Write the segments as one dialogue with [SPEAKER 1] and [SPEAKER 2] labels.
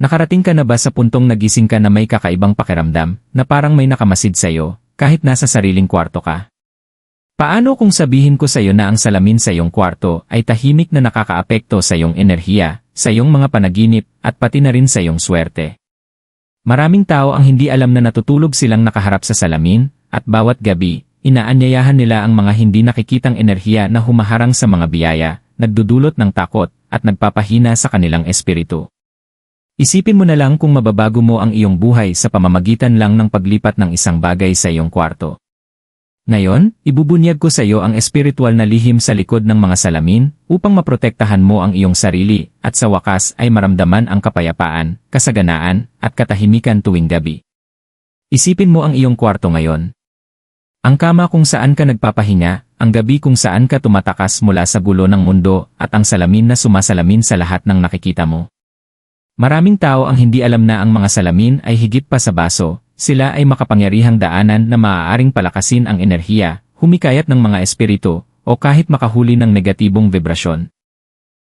[SPEAKER 1] Nakarating ka na ba sa puntong nagising ka na may kakaibang pakiramdam, na parang may nakamasid sa'yo, kahit nasa sariling kwarto ka? Paano kung sabihin ko sa'yo na ang salamin sa iyong kwarto ay tahimik na nakakaapekto sa iyong enerhiya, sa iyong mga panaginip, at pati na rin sa iyong swerte? Maraming tao ang hindi alam na natutulog silang nakaharap sa salamin, at bawat gabi, inaanyayahan nila ang mga hindi nakikitang enerhiya na humaharang sa mga biyaya, nagdudulot ng takot, at nagpapahina sa kanilang espiritu. Isipin mo na lang kung mababago mo ang iyong buhay sa pamamagitan lang ng paglipat ng isang bagay sa iyong kwarto. Ngayon, ibubunyag ko sa iyo ang espiritual na lihim sa likod ng mga salamin upang maprotektahan mo ang iyong sarili at sa wakas ay maramdaman ang kapayapaan, kasaganaan, at katahimikan tuwing gabi. Isipin mo ang iyong kwarto ngayon. Ang kama kung saan ka nagpapahinga, ang gabi kung saan ka tumatakas mula sa gulo ng mundo at ang salamin na sumasalamin sa lahat ng nakikita mo. Maraming tao ang hindi alam na ang mga salamin ay higit pa sa baso, sila ay makapangyarihang daanan na maaaring palakasin ang enerhiya, humikayat ng mga espiritu, o kahit makahuli ng negatibong vibrasyon.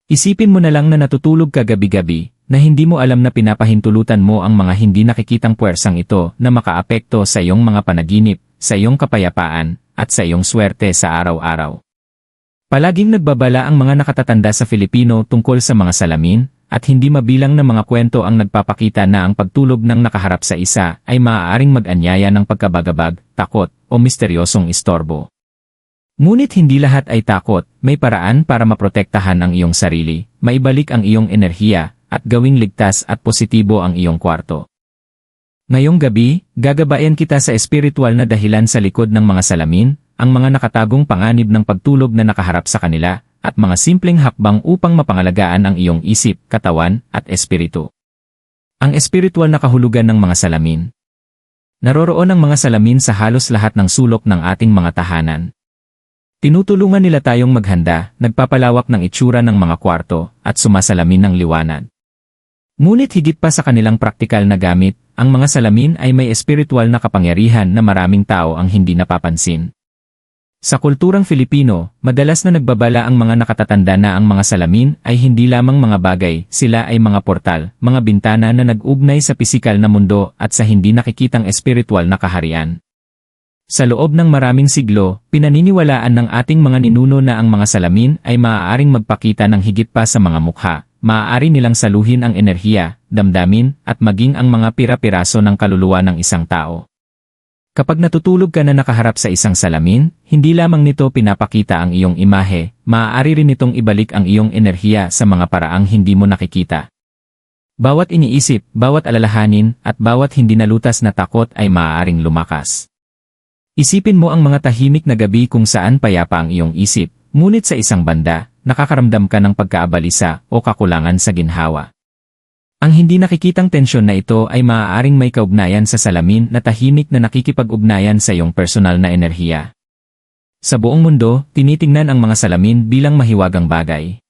[SPEAKER 1] Isipin mo na lang na natutulog ka gabi-gabi, na hindi mo alam na pinapahintulutan mo ang mga hindi nakikitang puwersang ito na makaapekto sa iyong mga panaginip, sa iyong kapayapaan, at sa iyong swerte sa araw-araw. Palaging nagbabala ang mga nakatatanda sa Filipino tungkol sa mga salamin, at hindi mabilang na mga kwento ang nagpapakita na ang pagtulog ng nakaharap sa isa ay maaaring mag-anyaya ng pagkabagabag, takot, o misteryosong istorbo. Ngunit hindi lahat ay takot, may paraan para maprotektahan ang iyong sarili, maibalik ang iyong enerhiya, at gawing ligtas at positibo ang iyong kwarto. Ngayong gabi, gagabayan kita sa espiritual na dahilan sa likod ng mga salamin, ang mga nakatagong panganib ng pagtulog na nakaharap sa kanila, at mga simpleng hakbang upang mapangalagaan ang iyong isip, katawan, at espiritu. Ang espiritual na kahulugan ng mga salamin. Naroroon ang mga salamin sa halos lahat ng sulok ng ating mga tahanan. Tinutulungan nila tayong maghanda, nagpapalawak ng itsura ng mga kwarto, at sumasalamin ng liwanag. Ngunit higit pa sa kanilang praktikal na gamit, ang mga salamin ay may espiritual na kapangyarihan na maraming tao ang hindi napapansin. Sa kulturang Filipino, madalas na nagbabala ang mga nakatatanda na ang mga salamin ay hindi lamang mga bagay, sila ay mga portal, mga bintana na nag-ugnay sa pisikal na mundo at sa hindi nakikitang espiritual na kaharian. Sa loob ng maraming siglo, pinaniniwalaan ng ating mga ninuno na ang mga salamin ay maaaring magpakita ng higit pa sa mga mukha, maaari nilang saluhin ang enerhiya, damdamin, at maging ang mga pira-piraso ng kaluluwa ng isang tao. Kapag natutulog ka na nakaharap sa isang salamin, hindi lamang nito pinapakita ang iyong imahe, maaari rin nitong ibalik ang iyong enerhiya sa mga paraang hindi mo nakikita. Bawat iniisip, bawat alalahanin, at bawat hindi nalutas na takot ay maaaring lumakas. Isipin mo ang mga tahimik na gabi kung saan payapa ang iyong isip, ngunit sa isang banda, nakakaramdam ka ng pagkaabalisa o kakulangan sa ginhawa. Ang hindi nakikitang tensyon na ito ay maaaring may kaugnayan sa salamin na tahimik na nakikipag-ugnayan sa iyong personal na enerhiya. Sa buong mundo, tinitingnan ang mga salamin bilang mahiwagang bagay.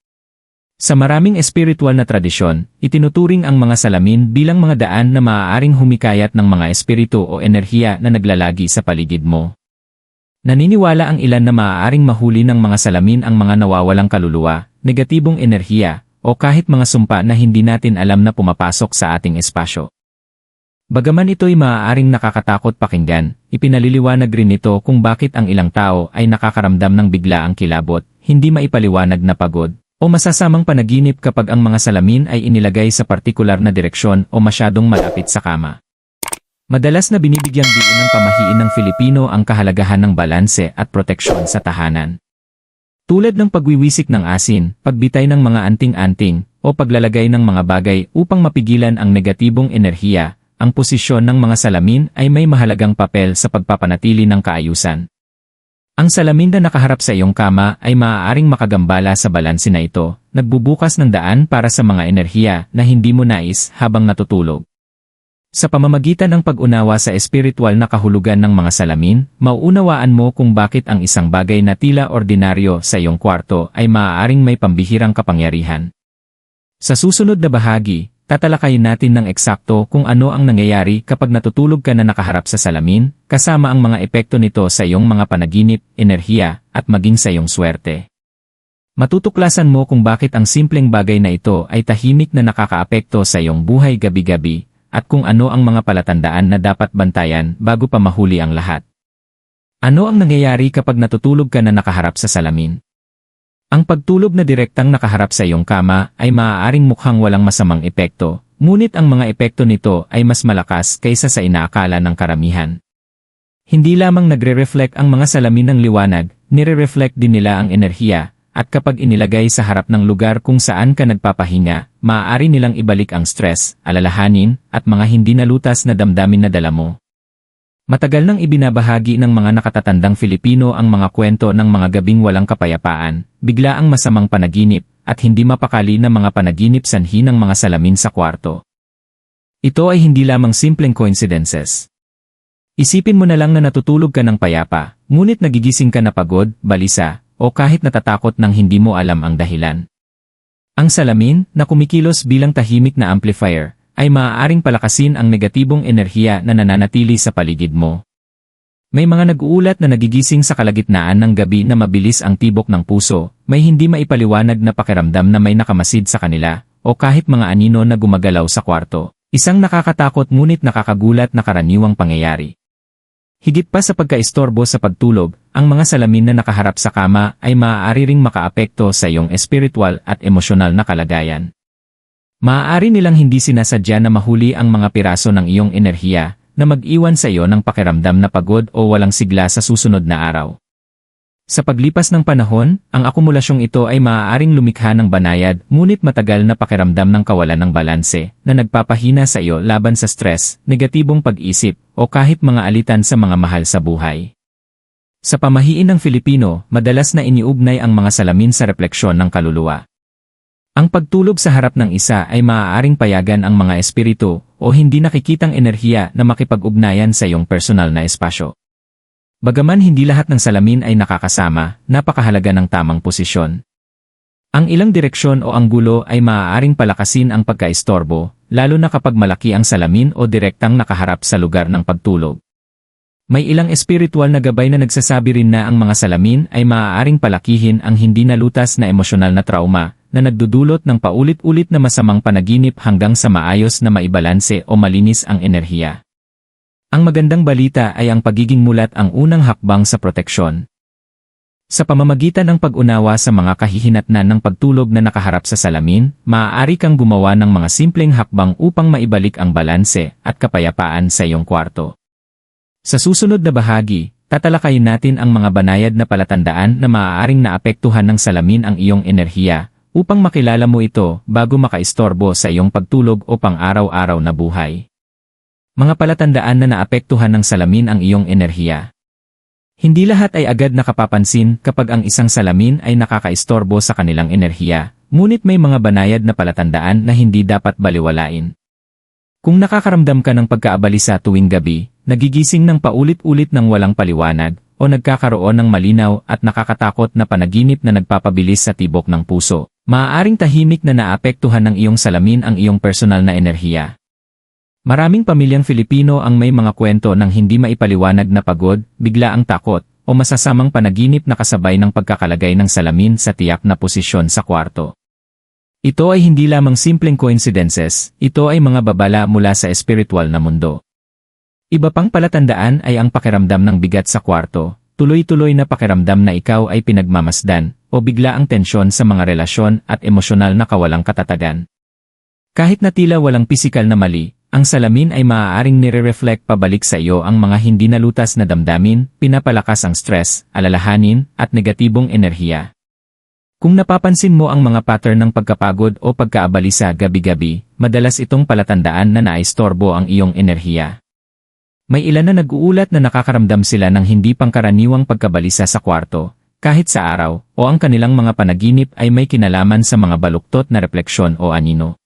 [SPEAKER 1] Sa maraming espiritual na tradisyon, itinuturing ang mga salamin bilang mga daan na maaaring humikayat ng mga espiritu o enerhiya na naglalagi sa paligid mo. Naniniwala ang ilan na maaaring mahuli ng mga salamin ang mga nawawalang kaluluwa, negatibong enerhiya, o kahit mga sumpa na hindi natin alam na pumapasok sa ating espasyo. Bagaman ito'y maaaring nakakatakot pakinggan, ipinaliliwanag rin ito kung bakit ang ilang tao ay nakakaramdam ng biglaang kilabot, hindi maipaliwanag na pagod, o masasamang panaginip kapag ang mga salamin ay inilagay sa partikular na direksyon o masyadong malapit sa kama. Madalas na binibigyang diin ng pamahiin ng Filipino ang kahalagahan ng balanse at proteksyon sa tahanan. Tulad ng pagwiwisik ng asin, pagbitay ng mga anting-anting, o paglalagay ng mga bagay upang mapigilan ang negatibong enerhiya, ang posisyon ng mga salamin ay may mahalagang papel sa pagpapanatili ng kaayusan. Ang salamin na nakaharap sa iyong kama ay maaaring makagambala sa balanse na ito, nagbubukas ng daan para sa mga enerhiya na hindi mo nais habang natutulog. Sa pamamagitan ng pag-unawa sa espiritual na kahulugan ng mga salamin, mauunawaan mo kung bakit ang isang bagay na tila ordinaryo sa iyong kwarto ay maaaring may pambihirang kapangyarihan. Sa susunod na bahagi, tatalakayin natin ng eksakto kung ano ang nangyayari kapag natutulog ka na nakaharap sa salamin, kasama ang mga epekto nito sa iyong mga panaginip, enerhiya, at maging sa iyong swerte. Matutuklasan mo kung bakit ang simpleng bagay na ito ay tahimik na nakakaapekto sa iyong buhay gabi-gabi, at kung ano ang mga palatandaan na dapat bantayan bago pa mahuli ang lahat. Ano ang nangyayari kapag natutulog ka na nakaharap sa salamin? Ang pagtulog na direktang nakaharap sa iyong kama ay maaaring mukhang walang masamang epekto, ngunit ang mga epekto nito ay mas malakas kaysa sa inaakala ng karamihan. Hindi lamang nagre-reflect ang mga salamin ng liwanag, nire-reflect din nila ang enerhiya, at kapag inilagay sa harap ng lugar kung saan ka nagpapahinga, maaari nilang ibalik ang stress, alalahanin, at mga hindi nalutas na damdamin na dala mo. Matagal nang ibinabahagi ng mga nakatatandang Filipino ang mga kwento ng mga gabing walang kapayapaan, bigla ang masamang panaginip, at hindi mapakali na mga panaginip sanhi ng mga salamin sa kwarto. Ito ay hindi lamang simpleng coincidences. Isipin mo na lang na natutulog ka ng payapa, ngunit nagigising ka na pagod, balisa, o kahit natatakot nang hindi mo alam ang dahilan. Ang salamin, na kumikilos bilang tahimik na amplifier, ay maaaring palakasin ang negatibong enerhiya na nananatili sa paligid mo. May mga nag-uulat na nagigising sa kalagitnaan ng gabi na mabilis ang tibok ng puso, may hindi maipaliwanag na pakiramdam na may nakamasid sa kanila, o kahit mga anino na gumagalaw sa kwarto. Isang nakakatakot ngunit nakakagulat na karaniwang pangyayari. Higit pa sa pagkaistorbo sa pagtulog, ang mga salamin na nakaharap sa kama ay maaari ring makaapekto sa iyong espiritual at emosyonal na kalagayan. Maaari nilang hindi sinasadya na mahuli ang mga piraso ng iyong enerhiya na mag-iwan sa iyo ng pakiramdam na pagod o walang sigla sa susunod na araw. Sa paglipas ng panahon, ang akumulasyong ito ay maaaring lumikha ng banayad ngunit matagal na pakiramdam ng kawalan ng balanse na nagpapahina sa iyo laban sa stress, negatibong pag-isip, o kahit mga alitan sa mga mahal sa buhay. Sa pamahiin ng Filipino, madalas na iniugnay ang mga salamin sa refleksyon ng kaluluwa. Ang pagtulog sa harap ng isa ay maaaring payagan ang mga espiritu o hindi nakikitang enerhiya na makipag-ugnayan sa iyong personal na espasyo. Bagaman hindi lahat ng salamin ay nakakasama, napakahalaga ng tamang posisyon. Ang ilang direksyon o anggulo ay maaaring palakasin ang pagkaistorbo, lalo na kapag malaki ang salamin o direktang nakaharap sa lugar ng pagtulog. May ilang espiritual na gabay na nagsasabi rin na ang mga salamin ay maaaring palakihin ang hindi nalutas na emosyonal na trauma, na nagdudulot ng paulit-ulit na masamang panaginip hanggang sa maayos na maibalanse o malinis ang enerhiya. Ang magandang balita ay ang pagiging mulat ang unang hakbang sa proteksyon. Sa pamamagitan ng pag-unawa sa mga kahihinatnan ng pagtulog na nakaharap sa salamin, maaari kang gumawa ng mga simpleng hakbang upang maibalik ang balanse at kapayapaan sa iyong kwarto. Sa susunod na bahagi, tatalakayin natin ang mga banayad na palatandaan na maaaring naapektuhan ng salamin ang iyong enerhiya, upang makilala mo ito bago makaistorbo sa iyong pagtulog o pang-araw-araw na buhay. Mga palatandaan na naapektuhan ng salamin ang iyong enerhiya. Hindi lahat ay agad nakapapansin kapag ang isang salamin ay nakakaistorbo sa kanilang enerhiya, ngunit may mga banayad na palatandaan na hindi dapat baliwalain. Kung nakakaramdam ka ng pagkaabalisa tuwing gabi, nagigising ng paulit-ulit ng walang paliwanag, o nagkakaroon ng malinaw at nakakatakot na panaginip na nagpapabilis sa tibok ng puso, Maaaring tahimik na naapektuhan ng iyong salamin ang iyong personal na enerhiya. Maraming pamilyang Filipino ang may mga kwento ng hindi maipaliwanag na pagod, bigla ang takot, o masasamang panaginip na kasabay ng pagkakalagay ng salamin sa tiyak na posisyon sa kwarto. Ito ay hindi lamang simpleng coincidences, ito ay mga babala mula sa espiritual na mundo. Iba pang palatandaan ay ang pakiramdam ng bigat sa kwarto, tuloy-tuloy na pakiramdam na ikaw ay pinagmamasdan, o bigla ang tensyon sa mga relasyon at emosyonal na kawalang katatagan. Kahit na tila walang pisikal na mali, ang salamin ay maaaring nire-reflect pabalik sa iyo ang mga hindi nalutas na damdamin, pinapalakas ang stress, alalahanin, at negatibong enerhiya. Kung napapansin mo ang mga pattern ng pagkapagod o pagkaabalisa gabi-gabi, madalas itong palatandaan na naistorbo ang iyong enerhiya. May ilan na nag-uulat na nakakaramdam sila ng hindi pangkaraniwang pagkabalisa sa kwarto, kahit sa araw, o ang kanilang mga panaginip ay may kinalaman sa mga baluktot na refleksyon o anino.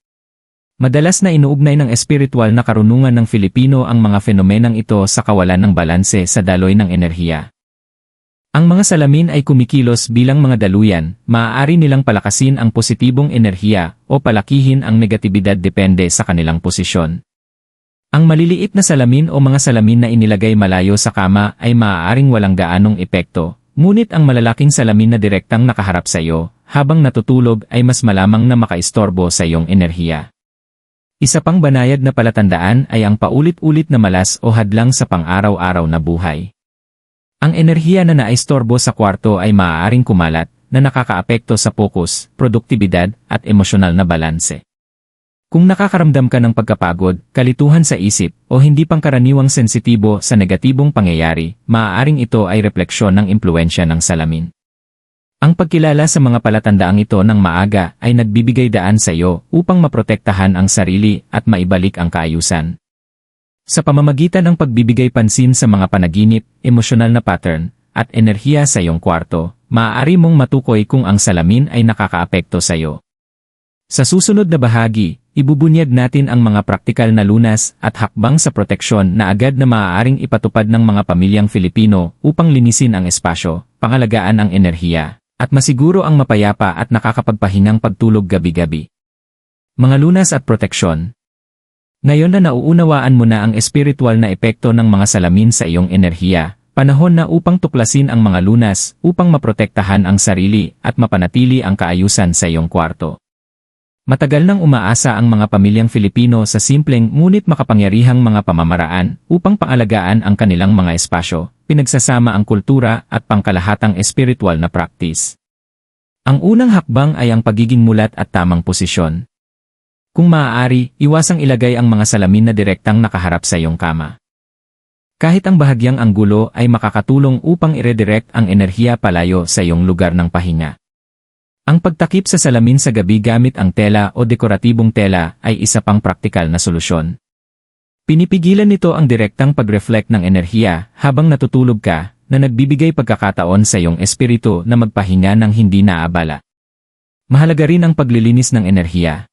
[SPEAKER 1] Madalas na inuugnay ng espiritual na karunungan ng Filipino ang mga fenomenang ito sa kawalan ng balanse sa daloy ng enerhiya. Ang mga salamin ay kumikilos bilang mga daluyan, maaari nilang palakasin ang positibong enerhiya o palakihin ang negatibidad depende sa kanilang posisyon. Ang maliliit na salamin o mga salamin na inilagay malayo sa kama ay maaaring walang gaanong epekto, Ngunit ang malalaking salamin na direktang nakaharap sa iyo, habang natutulog ay mas malamang na makaistorbo sa iyong enerhiya. Isa pang banayad na palatandaan ay ang paulit-ulit na malas o hadlang sa pang-araw-araw na buhay. Ang enerhiya na naistorbo sa kwarto ay maaaring kumalat na nakakaapekto sa focus, produktibidad, at emosyonal na balanse. Kung nakakaramdam ka ng pagkapagod, kalituhan sa isip, o hindi pangkaraniwang sensitibo sa negatibong pangyayari, maaaring ito ay refleksyon ng impluensya ng salamin. Ang pagkilala sa mga palatandaang ito ng maaga ay nagbibigay daan sa iyo upang maprotektahan ang sarili at maibalik ang kaayusan. Sa pamamagitan ng pagbibigay pansin sa mga panaginip, emosyonal na pattern, at enerhiya sa iyong kwarto, maaari mong matukoy kung ang salamin ay nakakaapekto sa iyo. Sa susunod na bahagi, ibubunyag natin ang mga praktikal na lunas at hakbang sa proteksyon na agad na maaaring ipatupad ng mga pamilyang Filipino upang linisin ang espasyo, pangalagaan ang enerhiya, at masiguro ang mapayapa at nakakapagpahingang pagtulog gabi-gabi. Mga lunas at proteksyon Ngayon na nauunawaan mo na ang espiritual na epekto ng mga salamin sa iyong enerhiya, panahon na upang tuklasin ang mga lunas upang maprotektahan ang sarili at mapanatili ang kaayusan sa iyong kwarto. Matagal nang umaasa ang mga pamilyang Filipino sa simpleng ngunit makapangyarihang mga pamamaraan upang pangalagaan ang kanilang mga espasyo, pinagsasama ang kultura at pangkalahatang espiritual na practice. Ang unang hakbang ay ang pagiging mulat at tamang posisyon. Kung maaari, iwasang ilagay ang mga salamin na direktang nakaharap sa iyong kama. Kahit ang bahagyang anggulo ay makakatulong upang iredirect ang enerhiya palayo sa iyong lugar ng pahinga. Ang pagtakip sa salamin sa gabi gamit ang tela o dekoratibong tela ay isa pang praktikal na solusyon. Pinipigilan nito ang direktang pag-reflect ng enerhiya habang natutulog ka na nagbibigay pagkakataon sa iyong espiritu na magpahinga ng hindi naabala. Mahalaga rin ang paglilinis ng enerhiya.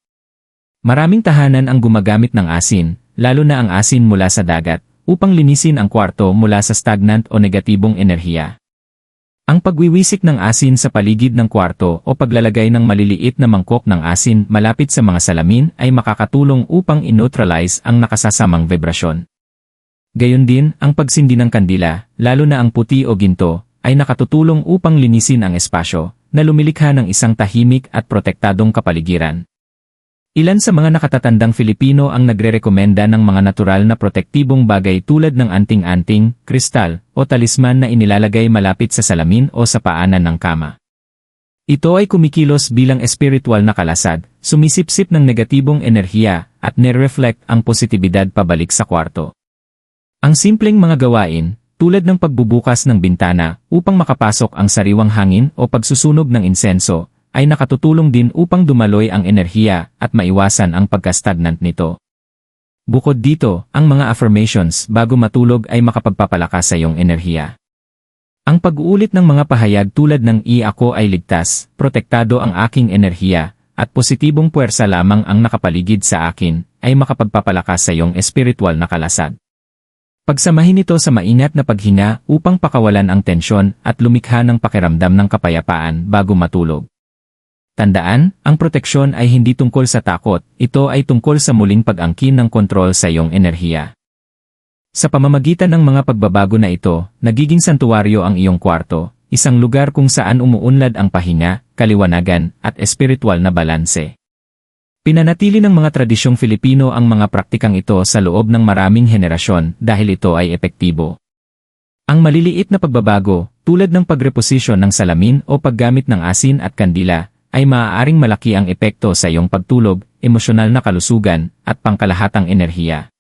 [SPEAKER 1] Maraming tahanan ang gumagamit ng asin, lalo na ang asin mula sa dagat, upang linisin ang kwarto mula sa stagnant o negatibong enerhiya. Ang pagwiwisik ng asin sa paligid ng kwarto o paglalagay ng maliliit na mangkok ng asin malapit sa mga salamin ay makakatulong upang in-neutralize ang nakasasamang vibrasyon. Gayon din, ang pagsindi ng kandila, lalo na ang puti o ginto, ay nakatutulong upang linisin ang espasyo na lumilikha ng isang tahimik at protektadong kapaligiran. Ilan sa mga nakatatandang Filipino ang nagrerekomenda ng mga natural na protektibong bagay tulad ng anting-anting, kristal, o talisman na inilalagay malapit sa salamin o sa paanan ng kama. Ito ay kumikilos bilang espiritual na kalasad, sumisipsip ng negatibong enerhiya, at nireflect ang positibidad pabalik sa kwarto. Ang simpleng mga gawain, tulad ng pagbubukas ng bintana upang makapasok ang sariwang hangin o pagsusunog ng insenso, ay nakatutulong din upang dumaloy ang enerhiya at maiwasan ang pagka-stagnant nito. Bukod dito, ang mga affirmations bago matulog ay makapagpapalakas sa iyong enerhiya. Ang pag-uulit ng mga pahayag tulad ng i ako ay ligtas, protektado ang aking enerhiya, at positibong puwersa lamang ang nakapaligid sa akin, ay makapagpapalakas sa iyong espiritual na kalasad. Pagsamahin ito sa maingat na paghinga upang pakawalan ang tensyon at lumikha ng pakiramdam ng kapayapaan bago matulog. Tandaan, ang proteksyon ay hindi tungkol sa takot, ito ay tungkol sa muling pag-angkin ng kontrol sa iyong enerhiya. Sa pamamagitan ng mga pagbabago na ito, nagiging santuwaryo ang iyong kwarto, isang lugar kung saan umuunlad ang pahinga, kaliwanagan, at espiritual na balanse. Pinanatili ng mga tradisyong Filipino ang mga praktikang ito sa loob ng maraming henerasyon dahil ito ay epektibo. Ang maliliit na pagbabago, tulad ng pagreposisyon ng salamin o paggamit ng asin at kandila, ay maaaring malaki ang epekto sa iyong pagtulog, emosyonal na kalusugan, at pangkalahatang enerhiya.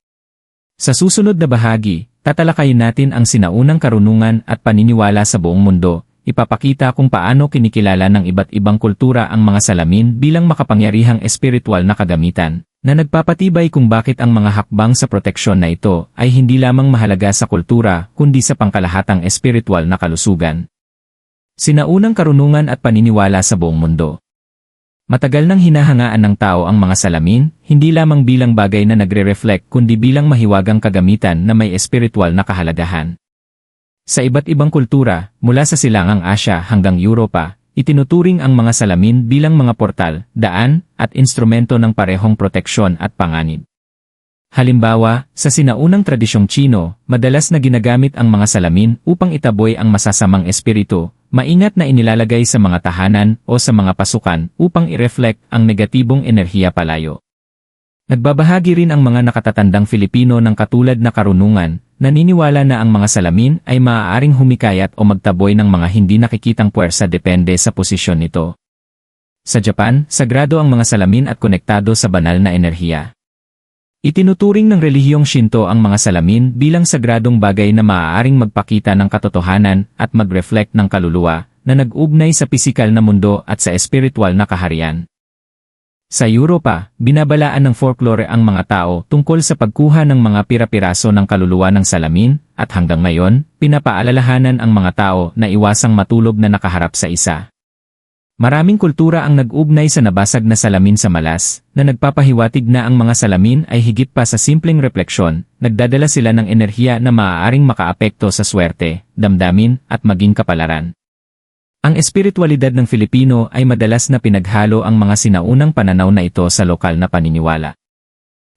[SPEAKER 1] Sa susunod na bahagi, tatalakayin natin ang sinaunang karunungan at paniniwala sa buong mundo, ipapakita kung paano kinikilala ng iba't ibang kultura ang mga salamin bilang makapangyarihang espiritual na kagamitan, na nagpapatibay kung bakit ang mga hakbang sa proteksyon na ito ay hindi lamang mahalaga sa kultura kundi sa pangkalahatang espiritual na kalusugan. Sinaunang karunungan at paniniwala sa buong mundo. Matagal nang hinahangaan ng tao ang mga salamin, hindi lamang bilang bagay na nagre-reflect kundi bilang mahiwagang kagamitan na may espiritual na kahalagahan. Sa iba't ibang kultura, mula sa silangang Asya hanggang Europa, itinuturing ang mga salamin bilang mga portal, daan, at instrumento ng parehong proteksyon at panganib. Halimbawa, sa sinaunang tradisyong Chino, madalas na ginagamit ang mga salamin upang itaboy ang masasamang espiritu, maingat na inilalagay sa mga tahanan o sa mga pasukan upang i-reflect ang negatibong enerhiya palayo. Nagbabahagi rin ang mga nakatatandang Filipino ng katulad na karunungan, naniniwala na ang mga salamin ay maaaring humikayat o magtaboy ng mga hindi nakikitang puwersa depende sa posisyon nito. Sa Japan, sagrado ang mga salamin at konektado sa banal na enerhiya. Itinuturing ng relihiyong Shinto ang mga salamin bilang sagradong bagay na maaaring magpakita ng katotohanan at mag-reflect ng kaluluwa na nag-ugnay sa pisikal na mundo at sa espiritual na kaharian. Sa Europa, binabalaan ng folklore ang mga tao tungkol sa pagkuha ng mga pira-piraso ng kaluluwa ng salamin at hanggang ngayon, pinapaalalahanan ang mga tao na iwasang matulog na nakaharap sa isa. Maraming kultura ang nag-ugnay sa nabasag na salamin sa malas, na nagpapahiwatig na ang mga salamin ay higit pa sa simpleng refleksyon, nagdadala sila ng enerhiya na maaaring makaapekto sa swerte, damdamin, at maging kapalaran. Ang espiritualidad ng Filipino ay madalas na pinaghalo ang mga sinaunang pananaw na ito sa lokal na paniniwala.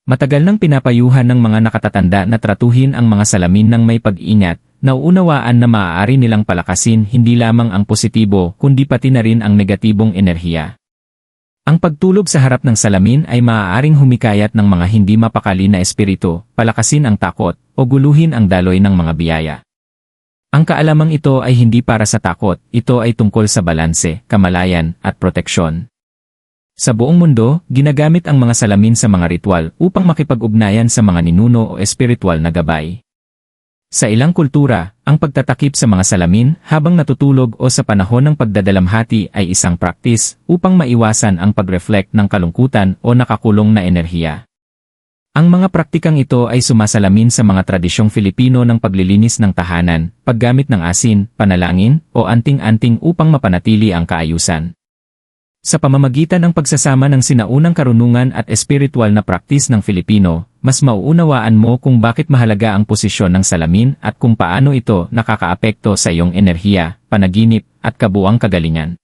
[SPEAKER 1] Matagal nang pinapayuhan ng mga nakatatanda na tratuhin ang mga salamin ng may pag-ingat, nauunawaan na maaari nilang palakasin hindi lamang ang positibo kundi pati na rin ang negatibong enerhiya. Ang pagtulog sa harap ng salamin ay maaaring humikayat ng mga hindi mapakali na espiritu, palakasin ang takot, o guluhin ang daloy ng mga biyaya. Ang kaalamang ito ay hindi para sa takot, ito ay tungkol sa balanse, kamalayan, at proteksyon. Sa buong mundo, ginagamit ang mga salamin sa mga ritual upang makipag-ugnayan sa mga ninuno o espiritual na gabay. Sa ilang kultura, ang pagtatakip sa mga salamin habang natutulog o sa panahon ng pagdadalamhati ay isang praktis upang maiwasan ang pag-reflect ng kalungkutan o nakakulong na enerhiya. Ang mga praktikang ito ay sumasalamin sa mga tradisyong Filipino ng paglilinis ng tahanan, paggamit ng asin, panalangin, o anting-anting upang mapanatili ang kaayusan. Sa pamamagitan ng pagsasama ng sinaunang karunungan at espiritual na praktis ng Filipino, mas mauunawaan mo kung bakit mahalaga ang posisyon ng salamin at kung paano ito nakakaapekto sa iyong enerhiya, panaginip, at kabuang kagalingan.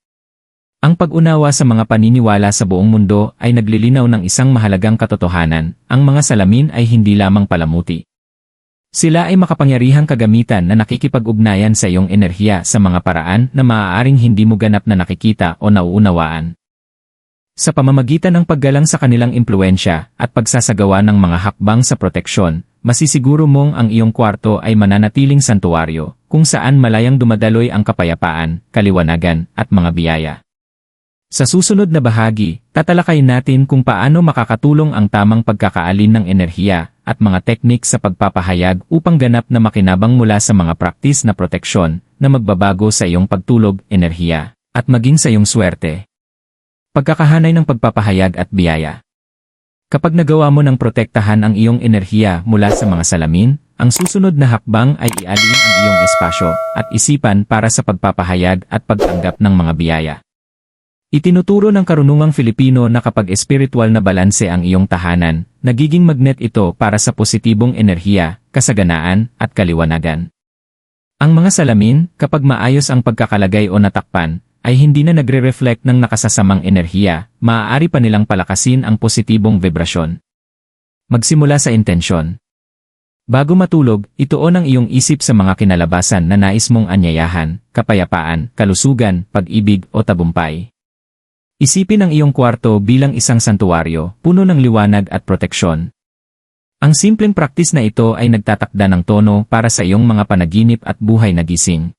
[SPEAKER 1] Ang pag-unawa sa mga paniniwala sa buong mundo ay naglilinaw ng isang mahalagang katotohanan, ang mga salamin ay hindi lamang palamuti. Sila ay makapangyarihang kagamitan na nakikipag-ugnayan sa iyong enerhiya sa mga paraan na maaaring hindi mo ganap na nakikita o nauunawaan. Sa pamamagitan ng paggalang sa kanilang impluensya at pagsasagawa ng mga hakbang sa proteksyon, masisiguro mong ang iyong kwarto ay mananatiling santuaryo, kung saan malayang dumadaloy ang kapayapaan, kaliwanagan, at mga biyaya. Sa susunod na bahagi, tatalakayin natin kung paano makakatulong ang tamang pagkakaalin ng enerhiya at mga teknik sa pagpapahayag upang ganap na makinabang mula sa mga praktis na proteksyon na magbabago sa iyong pagtulog, enerhiya, at maging sa iyong swerte. Pagkakahanay ng pagpapahayag at biyaya. Kapag nagawa mo ng protektahan ang iyong enerhiya mula sa mga salamin, ang susunod na hakbang ay ialin ang iyong espasyo at isipan para sa pagpapahayag at pagtanggap ng mga biyaya. Itinuturo ng karunungang Filipino na kapag espiritual na balanse ang iyong tahanan, nagiging magnet ito para sa positibong enerhiya, kasaganaan, at kaliwanagan. Ang mga salamin, kapag maayos ang pagkakalagay o natakpan, ay hindi na nagre-reflect ng nakasasamang enerhiya, maaari pa nilang palakasin ang positibong vibrasyon. Magsimula sa intensyon. Bago matulog, ituon ang iyong isip sa mga kinalabasan na nais mong anyayahan, kapayapaan, kalusugan, pag-ibig o tabumpay. Isipin ang iyong kwarto bilang isang santuwaryo, puno ng liwanag at proteksyon. Ang simpleng praktis na ito ay nagtatakda ng tono para sa iyong mga panaginip at buhay na gising.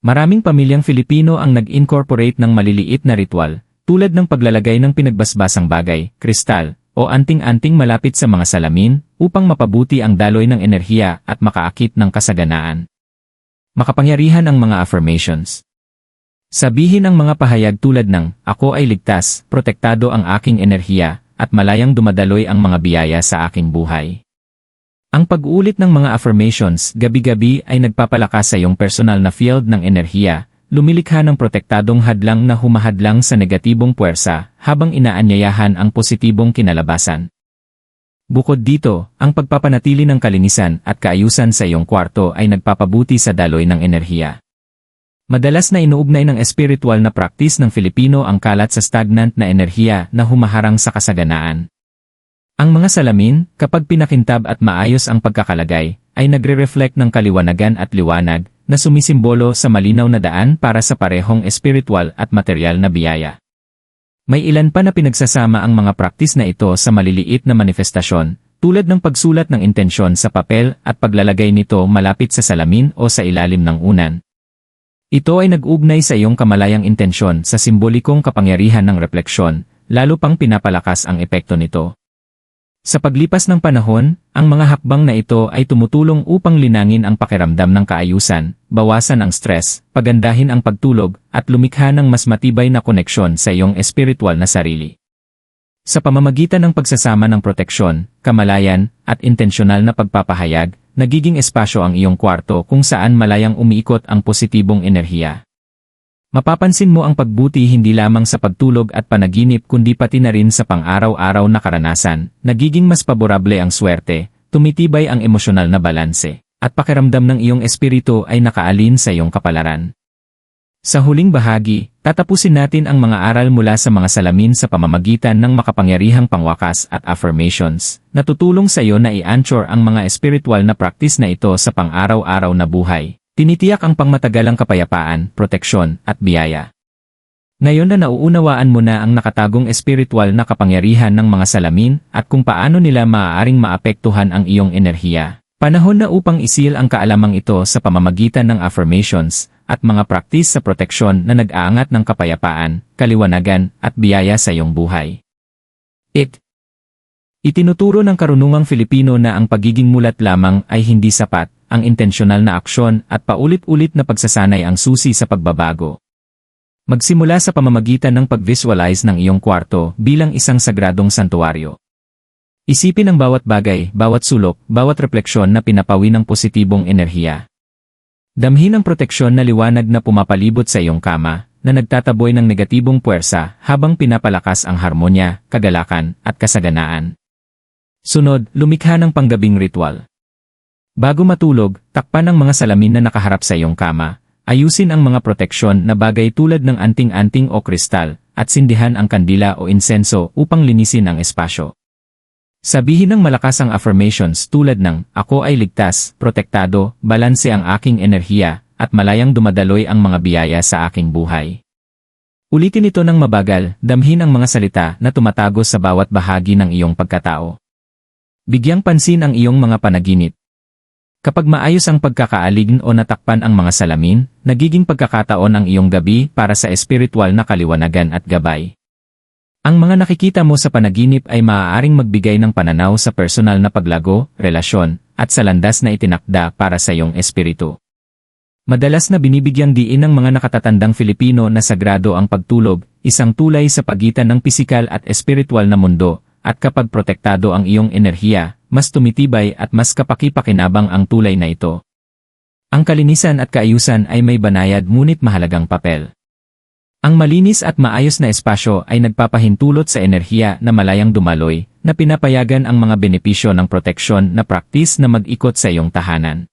[SPEAKER 1] Maraming pamilyang Filipino ang nag-incorporate ng maliliit na ritual, tulad ng paglalagay ng pinagbasbasang bagay, kristal, o anting-anting malapit sa mga salamin, upang mapabuti ang daloy ng enerhiya at makaakit ng kasaganaan. Makapangyarihan ang mga affirmations. Sabihin ang mga pahayag tulad ng, Ako ay ligtas, protektado ang aking enerhiya, at malayang dumadaloy ang mga biyaya sa aking buhay. Ang pag-uulit ng mga affirmations gabi-gabi ay nagpapalakas sa iyong personal na field ng enerhiya, lumilikha ng protektadong hadlang na humahadlang sa negatibong puwersa habang inaanyayahan ang positibong kinalabasan. Bukod dito, ang pagpapanatili ng kalinisan at kaayusan sa iyong kwarto ay nagpapabuti sa daloy ng enerhiya. Madalas na inuugnay ng espiritual na praktis ng Filipino ang kalat sa stagnant na enerhiya na humaharang sa kasaganaan. Ang mga salamin, kapag pinakintab at maayos ang pagkakalagay, ay nagre-reflect ng kaliwanagan at liwanag na sumisimbolo sa malinaw na daan para sa parehong espiritual at material na biyaya. May ilan pa na pinagsasama ang mga praktis na ito sa maliliit na manifestasyon, tulad ng pagsulat ng intensyon sa papel at paglalagay nito malapit sa salamin o sa ilalim ng unan. Ito ay nag-ugnay sa iyong kamalayang intensyon sa simbolikong kapangyarihan ng refleksyon, lalo pang pinapalakas ang epekto nito. Sa paglipas ng panahon, ang mga hakbang na ito ay tumutulong upang linangin ang pakiramdam ng kaayusan, bawasan ang stress, pagandahin ang pagtulog, at lumikha ng mas matibay na koneksyon sa iyong espiritual na sarili. Sa pamamagitan ng pagsasama ng proteksyon, kamalayan, at intensyonal na pagpapahayag, nagiging espasyo ang iyong kwarto kung saan malayang umiikot ang positibong enerhiya. Mapapansin mo ang pagbuti hindi lamang sa pagtulog at panaginip kundi pati na rin sa pang-araw-araw na karanasan, nagiging mas paborable ang swerte, tumitibay ang emosyonal na balanse, at pakiramdam ng iyong espiritu ay nakaalin sa iyong kapalaran. Sa huling bahagi, tatapusin natin ang mga aral mula sa mga salamin sa pamamagitan ng makapangyarihang pangwakas at affirmations, na tutulong sa iyo na i-anchor ang mga espiritual na practice na ito sa pang-araw-araw na buhay. Tinitiyak ang pangmatagalang kapayapaan, proteksyon, at biyaya. Ngayon na nauunawaan mo na ang nakatagong espiritual na kapangyarihan ng mga salamin at kung paano nila maaaring maapektuhan ang iyong enerhiya, panahon na upang isil ang kaalamang ito sa pamamagitan ng affirmations at mga praktis sa proteksyon na nag-aangat ng kapayapaan, kaliwanagan, at biyaya sa iyong buhay. It Itinuturo ng karunungang Filipino na ang pagiging mulat lamang ay hindi sapat, ang intensyonal na aksyon at paulit-ulit na pagsasanay ang susi sa pagbabago. Magsimula sa pamamagitan ng pag-visualize ng iyong kwarto bilang isang sagradong santuaryo. Isipin ang bawat bagay, bawat sulok, bawat refleksyon na pinapawi ng positibong enerhiya. Damhin ang proteksyon na liwanag na pumapalibot sa iyong kama, na nagtataboy ng negatibong puwersa habang pinapalakas ang harmonya, kagalakan, at kasaganaan. Sunod, lumikha ng panggabing ritual. Bago matulog, takpan ang mga salamin na nakaharap sa iyong kama, ayusin ang mga proteksyon na bagay tulad ng anting-anting o kristal, at sindihan ang kandila o insenso upang linisin ang espasyo. Sabihin ng malakas ang affirmations tulad ng, Ako ay ligtas, protektado, balanse ang aking enerhiya, at malayang dumadaloy ang mga biyaya sa aking buhay. Ulitin ito ng mabagal, damhin ang mga salita na tumatago sa bawat bahagi ng iyong pagkatao. Bigyang pansin ang iyong mga panaginip, Kapag maayos ang pagkakaalign o natakpan ang mga salamin, nagiging pagkakataon ang iyong gabi para sa espiritual na kaliwanagan at gabay. Ang mga nakikita mo sa panaginip ay maaaring magbigay ng pananaw sa personal na paglago, relasyon, at sa landas na itinakda para sa iyong espiritu. Madalas na binibigyang diin ng mga nakatatandang Filipino na sagrado ang pagtulog, isang tulay sa pagitan ng pisikal at espiritual na mundo, at kapag protektado ang iyong enerhiya, mas tumitibay at mas kapaki-pakinabang ang tulay na ito. Ang kalinisan at kaayusan ay may banayad ngunit mahalagang papel. Ang malinis at maayos na espasyo ay nagpapahintulot sa enerhiya na malayang dumaloy, na pinapayagan ang mga benepisyo ng proteksyon na praktis na mag-ikot sa iyong tahanan.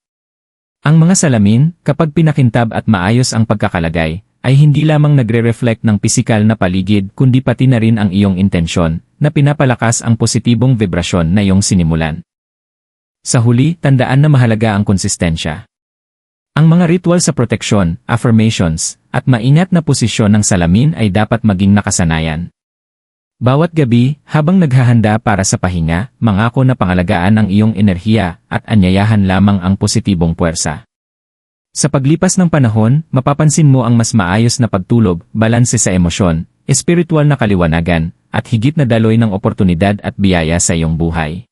[SPEAKER 1] Ang mga salamin, kapag pinakintab at maayos ang pagkakalagay, ay hindi lamang nagre-reflect ng pisikal na paligid kundi pati na rin ang iyong intensyon, na pinapalakas ang positibong vibrasyon na iyong sinimulan. Sa huli, tandaan na mahalaga ang konsistensya. Ang mga ritual sa proteksyon, affirmations, at maingat na posisyon ng salamin ay dapat maging nakasanayan. Bawat gabi, habang naghahanda para sa pahinga, mangako na pangalagaan ang iyong enerhiya at anyayahan lamang ang positibong puwersa. Sa paglipas ng panahon, mapapansin mo ang mas maayos na pagtulog, balanse sa emosyon, espiritual na kaliwanagan, at higit na daloy ng oportunidad at biyaya sa iyong buhay.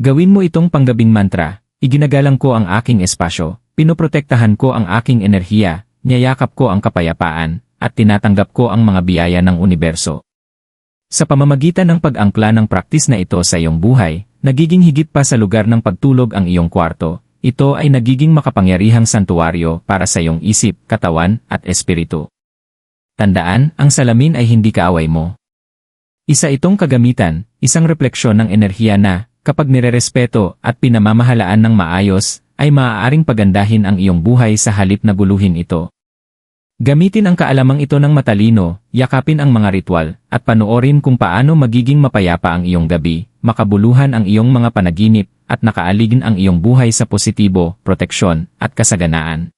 [SPEAKER 1] Gawin mo itong panggabing mantra, iginagalang ko ang aking espasyo, pinoprotektahan ko ang aking enerhiya, niyayakap ko ang kapayapaan, at tinatanggap ko ang mga biyaya ng universo. Sa pamamagitan ng pag-angkla ng praktis na ito sa iyong buhay, nagiging higit pa sa lugar ng pagtulog ang iyong kwarto, ito ay nagiging makapangyarihang santuaryo para sa iyong isip, katawan, at espiritu. Tandaan, ang salamin ay hindi kaaway mo. Isa itong kagamitan, isang refleksyon ng enerhiya na, kapag nirerespeto at pinamamahalaan ng maayos, ay maaaring pagandahin ang iyong buhay sa halip na guluhin ito. Gamitin ang kaalamang ito ng matalino, yakapin ang mga ritual, at panoorin kung paano magiging mapayapa ang iyong gabi, makabuluhan ang iyong mga panaginip, at nakaaligin ang iyong buhay sa positibo, proteksyon, at kasaganaan.